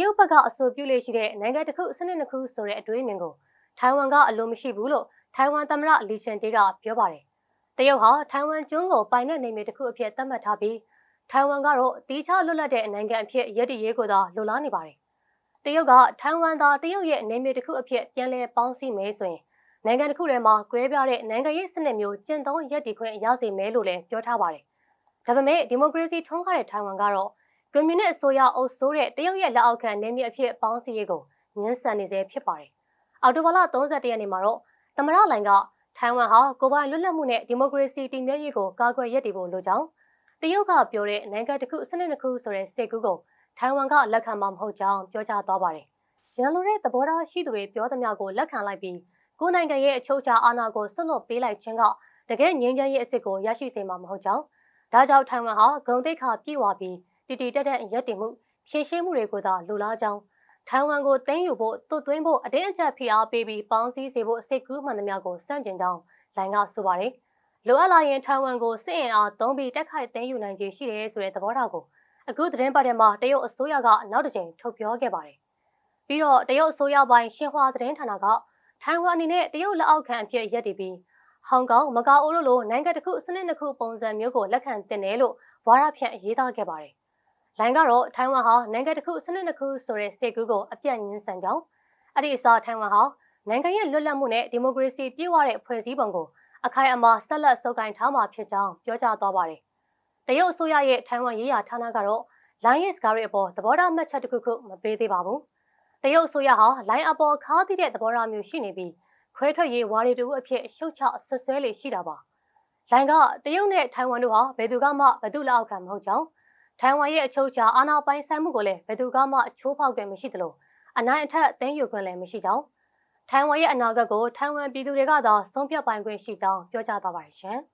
ရုတ်ဘက်ကအဆိုပြုလေရှိတဲ့နိုင်ငံတစ်ခုစနစ်တစ်ခုဆိုတဲ့အတွေးအမြင်ကိုထိုင်ဝမ်ကအလိုမရှိဘူးလို့ထိုင်ဝမ်သမ္မတလီချန်တေးကပြောပါတယ်။တရုတ်ဟာထိုင်ဝမ်ကျွန်းကိုပိုင်တဲ့နေမြေတစ်ခုအဖြစ်သတ်မှတ်ထားပြီးထိုင်ဝမ်ကတော့တီးခြားလွတ်လပ်တဲ့နိုင်ငံအဖြစ်ရည်တည်ရေးကိုသာလိုလားနေပါတယ်။တရုတ်ကထိုင်ဝမ်သာတရုတ်ရဲ့နေမြေတစ်ခုအဖြစ်ပြန်လည်ပေါင်းစည်းမယ်ဆိုရင်နိုင်ငံတစ်ခုထဲမှာကွဲပြားတဲ့နိုင်ငံရေးစနစ်မျိုးကျင့်သုံးရည်တည်ခွင့်ရစေမယ်လို့လည်းပြောထားပါတယ်။ဒါပေမဲ့ဒီမိုကရေစီထွန်းကားတဲ့ထိုင်ဝမ်ကတော့ ကွန်မြူနစ်အစိုးရအုပ်စိုးတဲ့တရုတ်ရဲ့လက်အောက်ခံနေမြေအဖြစ်ပေါင်းစည်းရေးကိုညှင်းဆန်နေစေဖြစ်ပါတယ်။အော်တိုဘာလ31ရက်နေ့မှာတော့သမရလိုင်ကထိုင်ဝမ်ဟာကိုပိုင်လွတ်လပ်မှုနဲ့ဒီမိုကရေစီတည်မြဲရေးကိုကာကွယ်ရည်တည်ဖို့လိုကြောင်းတရုတ်ကပြောတဲ့နိုင်ငံတစ်ခုစနစ်တစ်ခုဆိုတဲ့စိတ်ကူးကိုထိုင်ဝမ်ကလက်ခံမှာမဟုတ်ကြောင်းပြောကြားသွားပါတယ်။ရန်လိုတဲ့သဘောထားရှိသူတွေပြောသမျှကိုလက်ခံလိုက်ပြီးကိုယ်နိုင်ငံရဲ့အချုပ်အခြာအာဏာကိုဆွတ်လွတ်ပေးလိုက်ခြင်းကတကယ်ငြိမ်းချမ်းရေးအစ်စ်ကိုရရှိစေမှာမဟုတ်ကြောင်းဒါကြောင့်ထိုင်ဝမ်ဟာဂုံတိတ်ခါပြေဝပြီး တီတီတက်တက်ရက်တင်မှုဖြည့်ရှင်းမှုတွေကိုသာလိုလားကြောင်းထိုင်ဝမ်ကိုသိမ်းယူဖို့တွတ်သွင်းဖို့အတင်းအကျပ်ဖိအားပေးပြီးပေါင်းစည်းစေဖို့စိတ်ကူးမှန်သမျှကိုစန့်ကျင်ကြောင်းလိုင်ကဆိုပါတယ်။လိုအပ်လာရင်ထိုင်ဝမ်ကိုစစ်အင်အားသုံးပြီးတက်ခိုက်သိမ်းယူနိုင်ခြေရှိတယ်ဆိုတဲ့သဘောထားကိုအခုသတင်းပတ်ထဲမှာတရုတ်အစိုးရကနောက်တစ်ကြိမ်ထုတ်ပြောခဲ့ပါတယ်။ပြီးတော့တရုတ်အစိုးရပိုင်းရှင်ဟွာသတင်းဌာနကထိုင်ဝမ်အနေနဲ့တရုတ်လက်အောက်ခံအဖြစ်ရက်တည်ပြီးဟောင်ကောင်မကာအိုတို့လိုနိုင်ငံတစ်ခုစနစ်တစ်ခုပုံစံမျိုးကိုလက်ခံတင်တယ်လို့ဝါရဖြန့်ရေးသားခဲ့ပါတယ်။ လိုင်ကတော့ထိုင်ဝမ်ဟာနိုင်ငံတစ်ခုစနစ်တစ်ခုဆိုတဲ့စေကူးကိုအပြတ်ညှင်းဆန်ကြောင်းအဲ့ဒီအစားထိုင်ဝမ်ဟာနိုင်ငံရဲ့လွတ်လပ်မှုနဲ့ဒီမိုကရေစီပြည့်ဝတဲ့ဖွဲ့စည်းပုံကိုအခိုင်အမာဆက်လက်စုပ်ကိုင်ထားမှာဖြစ်ကြောင်းပြောကြားသွားပါတယ်။တရုတ်အစိုးရရဲ့ထိုင်ဝမ်ရေးရာဌာနကတော့လိုင်းရဲ့စကားတွေအပေါ်သဘောထားမှတ်ချက်တစ်ခုခုမပေးသေးပါဘူး။တရုတ်အစိုးရဟာလိုင်းအပေါ်ခါးသီးတဲ့သဘောထားမျိုးရှိနေပြီးခွဲထွက်ရေးဝါရီတူအဖြစ်ရှုတ်ချဆွဆွဲလေရှိတာပါ။လိုင်ကတရုတ်နဲ့ထိုင်ဝမ်တို့ဟာဘယ်သူကမှဘယ်သူလက်အောက်ခံမဟုတ်ကြောင်း ထိုင်ဝမ်ရဲ့အချုပ်အခြာအာဏာပိုင်ဆိုင်မှုကိုလည်းဘယ်သူကမှအချိုးဖောက်ခွင့်မရှိသလိုအနိုင်အထက်သိမ်းယူခွင့်လည်းမရှိကြောင်းထိုင်ဝမ်ရဲ့အနာဂတ်ကိုထိုင်ဝမ်ပြည်သူတွေကသာဆုံးဖြတ်ပိုင်ခွင့်ရှိကြောင်းပြောကြားသွားပါတယ်ရှင်။